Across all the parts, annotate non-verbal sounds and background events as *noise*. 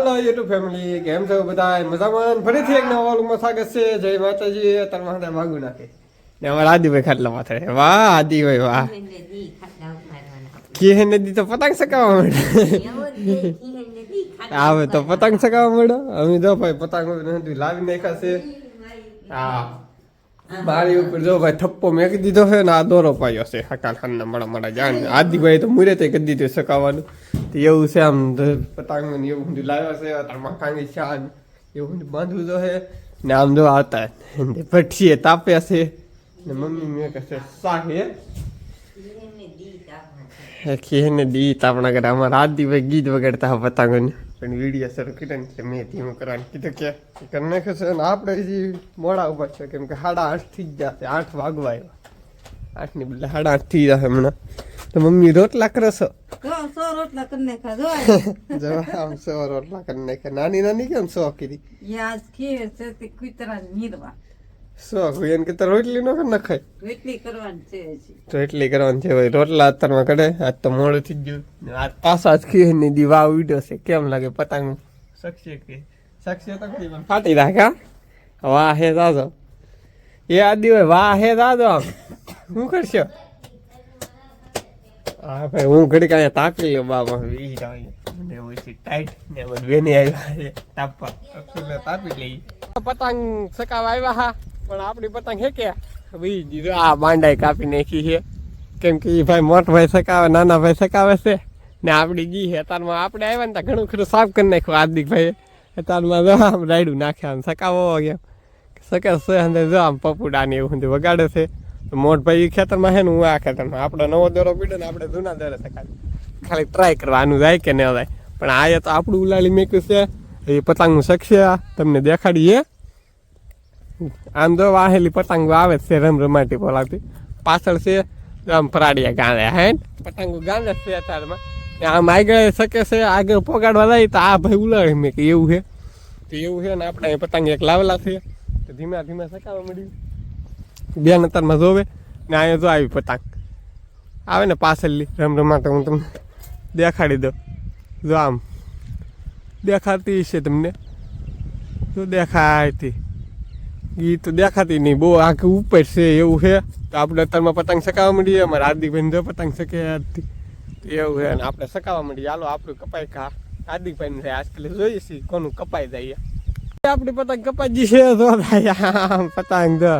Hello YouTube family કેમ છો બધા મજામાં? ફરીથી એક નવા વાલુમાં સ્વાગત છે. જય માતાજી. તાર માથે ભાગું નાખે. ને અમારા આદિભાઈ ખાટલા માથે. વાહ, આદિભાઈ, વાહ. કે નદી તો પતંગ સકાવા માંડે આવે તો પતંગ સકાવા માંડો અમે જો ભાઈ, પતંગ લાવી નાખ્યા છે. હા. બારી ઉપર જો ભાઈ થપ્પો મેકી દીધો છે ને આ દોરો પાયો છે હકાલ ખાનના મડા મડા જાણ આદિભાઈ તો મુરે તે કરી દીધું સકાવાનું તો એવું છે આમ પતંગ ને એવું બધું લાવ્યો છે તાર મકાની શાન એવું બધું બાંધવું તો છે. ને આમ જો આવતા ને ભઠ્ઠીએ તાપ્યા છે. ને મમ્મી મેં કહે શાક હે ખીને દી તાપણા કરે. અમારા આદિભાઈ ગીત વગાડતા પતંગોને. પણ વીડિયો શરૂ કર્યો ને એટલે મેં ધીમું કરવાનું કીધું કે કરી નાખે છે અને આપણે હજી મોડા ઊભા છે કેમ કે સાડા આઠ થઈ જ જશે. આઠ વાગવા આવ્યા. આઠની બદલે સાડા આઠ થઈ જશે હમણાં. તો મમ્મી રોટલા કરે છો? સો રોટલા કરીને *laughs* જો. આમ સો રોટલા કરી નાખે નાની નાની કેમ સો કીધી? યાદ કે છે તે નીરવા સો એને કે રોટલી નો નખાય? રોટલી કરવાની છે રોટલી તો એટલી કરવાની છે ભાઈ. રોટલા અત્યારમાં કરે. આજ તો મોડું થઈ ગયું. પાછો આજ પાછા ની દીવા ઉડ્યો છે. કેમ લાગે પતંગ? શકશે કે. શકશે તો ખરી પણ ફાટી રાખે વાહ હે દાદો. એ આદિ હોય વાહ હે દાદો આમ. શું કરશો? હા ભાઈ હું ઘડી કાંઈ તાપી લો બાબા વી જાય મને ઓછી ટાઈટ ને બધું વેની આવ્યા છે. તાપવા. તાપી લઈ. પતંગ સકાવા આવ્યા હા? પણ આપણી પતંગ હે કે? બીજી દીધો આ બાંડાઈ કાપી નાખી છે. કેમ કે એ ભાઈ મોટ ભાઈ સકાવે નાના ભાઈ સકાવે છે. ને આપણી જી છે, તારમાં આપણે આવ્યા ને ત્યાં ઘણું ખરું સાફ કરી નાખ્યું હાર્દિક ભાઈ તારમાં જો આમ રાયડું નાખ્યા આમ સકાવો કેમ સકે છે અને જો આમ પપુડા ને એવું વગાડે છે. મોટભાઈ ખેતરમાં છે ને હું આ ખેતરમાં. આપણો નવો દોરો પીડે ને આપણે જૂના દોરે સકાવી ખાલી. ટ્રાય કરવાનું જાય કે ન જાય. પણ આ તો આપણું ઉલાળી મેક્યું છે. એ પતંગનું શકશે તમને દેખાડીએ. આમ તો વાહેલી પતંગો આવે છે રમ રમાટી બોલાવતી. પાછળ છે આમ ફરાડિયા ગાંડે હે પતંગો ગાંડે છે અત્યારમાં. આમ આગળ શકે છે, આગળ પોગાડવા લઈ તો આ ભાઈ ઉલાડે મેં કે એવું છે. તો એવું છે ને આપણે પતંગ એક લાવેલા છે. તો ધીમે ધીમે સકાવા મળ્યું બેન અત્યારમાં જોવે ને અહીંયા જો આવી પતંગ. આવે ને પાછળની રમ રમાટે હું તમને દેખાડી દઉં. જો આમ. દેખાતી છે તમને. તો. દેખાતી ઈ તો દેખાતી નહીં. બહુ આંખ ઉપર છે એવું છે. તો આપણે અત્યારમાં પતંગ સકાવા મળીએ અમારે હાર્દિકભાઈ જો પતંગ શકે તો એવું છે અને આપણે સકાવવા મળીએ હાલો, આપણું કપાઈ ખા. હાર્દિકભાઈ ને આજકાલ જોઈએ છીએ કોનું કપાઈ જાય. આપણી પતંગ કપાઈ ગઈ છે તો થાય પતંગ જો.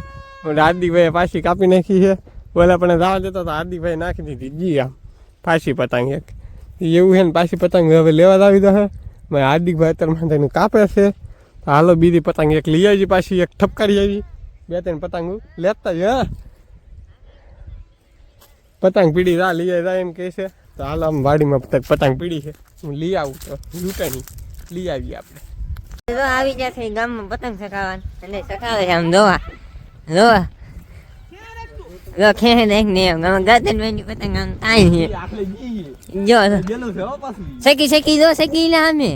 ઓલા પાછી કાપી નાખી છે. ઓલા પણ જવા દેતો તો હાર્દિકભાઈ નાખી દીધી. જી, આમ. પાછી પતંગ એક. એવું છે ને પાછી પતંગ હવે લેવા જ આવી જશે મેં હાર્દિકભાઈ અત્યારમાં કાપે છે. તો હાલો બીજી પતંગ એક લઈ આવી પાછી એક ઠપકારી આવી. બે ત્રણ પતંગ લેતા જ પતંગ પીડી રા લઈ જાય એમ કહે છે. તો હાલો આમ વાડીમાં પતંગ પીડી છે. હું લઈ આવું તો લૂંટણી. લઈ આવીએ આપણે. આવી જશે ગામમાં પતંગ સકાવવાનું અને સકાવે છે આમ જોવા જોવા જો ને એમ. ગામ ગાતન પતંગ આમ તાઈ છે. જો. સકી સકી જો સકી લે અમે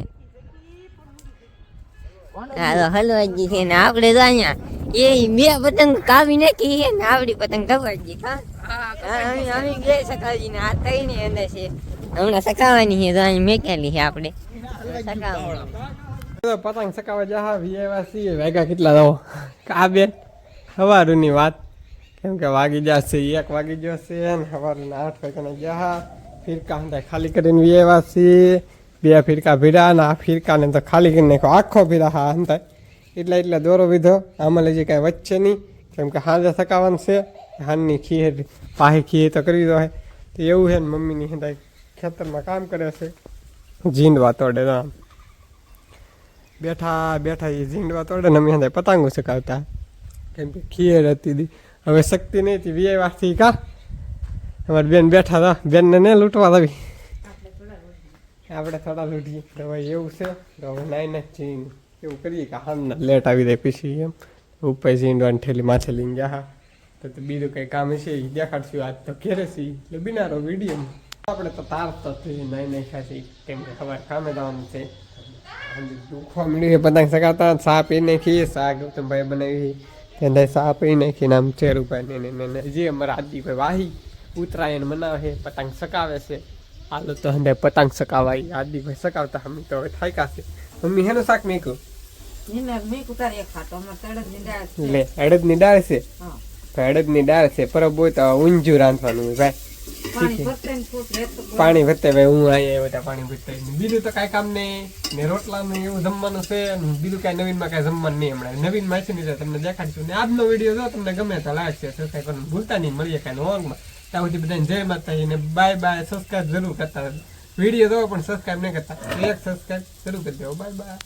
હાલો હલવાજી છે ને આપણે તો અહીંયા. એ બે પતંગ કાવી નાખી છે ને આપડી પતંગ કપાજી હા. અમે બે સકાવજી ને આ તઈ ની અંદર છે. હમણાં સકાવાની છે તો અહીં મેકેલી છે આપણે. પતંગ સકાવા જા વીએવા છીએ વાગ્યા કેટલા દો આ બેન સવારની વાત. કેમ કે વાગી જશે એક વાગી જશે ને સવારના આઠ વાગ્યાના જા ફિરકા હંતા ખાલી કરીને વીએવા છીએ બે ફીરકા ભીડા અને આ ફીરકાને તો ખાલી કરી નાખ્યો આખો ફીરા હા હંતા એટલે એટલે દોરો વીધો, આમાં લઈ કાંઈ વચ્ચે નહીં, કેમ કે હાજે થકાવાનું છે હાનની ખીર, પાહી ખીર તો કરી દો તો એવું છે ને મમ્મીની હંતા ખેતરમાં કામ કરે છે જીંદવા તોડે રામ બેઠા બેઠા એ ઝીંડવા તોડે ને અમે હંધાય પતંગો સકાવતા કેમ કે ખીર હતી દી. હવે શક્તિ નહીં હતી વીએ વારથી કા? અમારી બેન બેઠા હતા, બેનને ને લૂંટવા આવી આપણે થોડા લૂટીએ તો ભાઈ એવું છે તો હવે નાઈ ના જઈને એવું કરીએ કે હાલના લેટ આવી જાય પછી એમ. ઉપર ઝીંડવાની ઠેલી માથે લઈને જા તો તો બીજું કંઈ કામ છે એ દેખાડશું આજ તો ઘેરે છે એટલે બિનારો વીડિયો આપણે તો તાર તો નાઈ નાઈ ખાશે કેમ કે ખબર કામે જવાનું છે. દુખવા મળ્યું પતંગ સાપ સા પી નાખી સા ગૌતમભાઈ બનાવી ત્યાં સા પી નાખીને આમ ચેર ઉપાય ને જે અમારા આદિભાઈ વાહી ઉત્તરાયણ મનાવે છે, પતંગ સકાવે છે. હાલો તો હંડે પતંગ સકાવાય આદિભાઈ સકાવતા હમી તો હવે થાક્યા છે મમ્મી હેનું શાક મેકું મેં છે. લે અડદની ડાળ છે અડદની દાળ છે પરબ હોય તો ઊંજું રાંધવાનું હોય ભાઈ પાણી ભરતે ભાઈ હું અહીંયા બધા પાણી વધતે બીજું તો કાંઈ કામ નહીં ને રોટલાનું એવું જમવાનું છે બીજું કાંઈ નવીનમાં કાંઈ જમવાનું નહીં હમણાં નવીનમાં છે નહીં તમને દેખાડીશું ને આજનો વીડિયો જો તમને ગમે તો લાઈક છે સબસ્ક્રાઈબ કરવાનું ભૂલતા નહીં મળીએ કાંઈ નોંગમાં ત્યાં બધાને જય માતા ને બાય બાય સબસ્ક્રાઈબ જરૂર કરતા વીડિયો જોવો પણ સબસ્ક્રાઈબ નહીં કરતા. એક સબસ્ક્રાઈબ જરૂર કરી દેવો બાય બાય